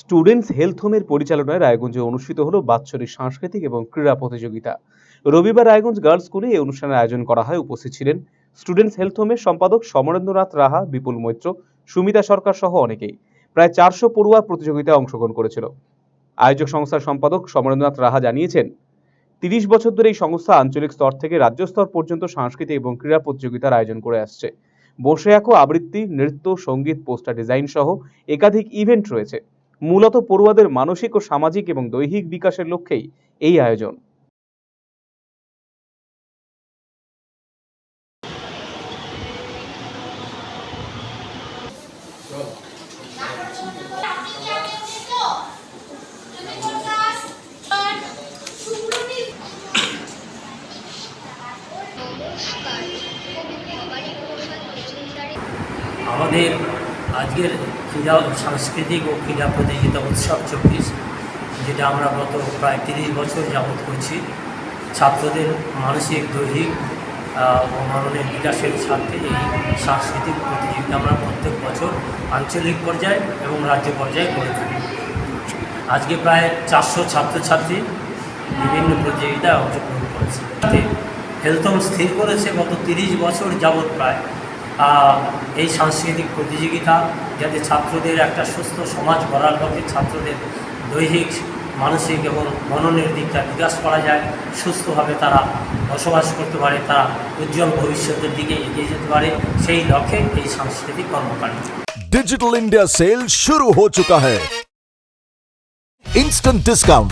Students health হোমের পরিচালনায় রায়গঞ্জে অনুষ্ঠিত হলো বাৎসরিক সাংস্কৃতিক এবং ক্রীড়া প্রতিযোগিতা। রবিবার রায়গঞ্জ গার্লস স্কুলে এই অনুষ্ঠানের আয়োজন করা হয়। উপস্থিত ছিলেন স্টুডেন্টস হেলথ হোমের সম্পাদক সমরেন্দ্রনাথ রাহা, বিপুল মৈত্র, সুমিতা সরকার সহ অনেকেই। প্রায় চারশো পড়ুয়া প্রতিযোগিতায় অংশগ্রহণ করেছিল। আয়োজক সংস্থার সম্পাদক সমরেন্দ্রনাথ রাহা জানিয়েছেন, তিরিশ বছর ধরে এই সংস্থা আঞ্চলিক স্তর থেকে রাজ্য স্তর পর্যন্ত সাংস্কৃতিক এবং ক্রীড়া প্রতিযোগিতার আয়োজন করে আসছে। বসে আঁকো আবৃত্তি, নৃত্য, সংগীত, পোস্টার ডিজাইন সহ একাধিক ইভেন্ট রয়েছে। মূলত পড়ুয়াদের মানসিক ও সামাজিক এবং দৈহিক বিকাশের লক্ষ্যেই এই আয়োজন। আমাদের আজকের ক্রীড়া সাংস্কৃতিক ও ক্রীড়া প্রতিযোগিতা উৎসব চব্বিশ, যেটা আমরা গত প্রায় তিরিশ বছর যাবৎ করছি। ছাত্রদের মানসিক, দৈহিক ও মাননের বিকাশের স্বার্থে এই সাংস্কৃতিক প্রতিযোগিতা আমরা প্রত্যেক বছর আঞ্চলিক পর্যায়ে এবং রাজ্য পর্যায়ে করে থাকি। আজকে প্রায় চারশো ছাত্রছাত্রী বিভিন্ন প্রতিযোগিতায় অংশগ্রহণ করেছে। হেলথম স্থির করেছে গত তিরিশ বছর যাবৎ প্রায়। এই সাংস্কৃতিক প্রতিযোগিতা যাতে ছাত্রদের একটা সুস্থ সমাজ গড়ার লক্ষ্যে ছাত্রদের দৈহিক মানসিক এবং মননের দিকটা বিকাশ করা যায় সুস্থভাবে তারা বসবাস করতে পারে তারা উজ্জ্বল ভবিষ্যতের দিকে এগিয়ে যেতে পারে সেই লক্ষ্যে এই সাংস্কৃতিক কর্মকাণ্ড डिजिटल इंडिया सेल शुरू हो चुका है इंस्टेंट डिस्काउंट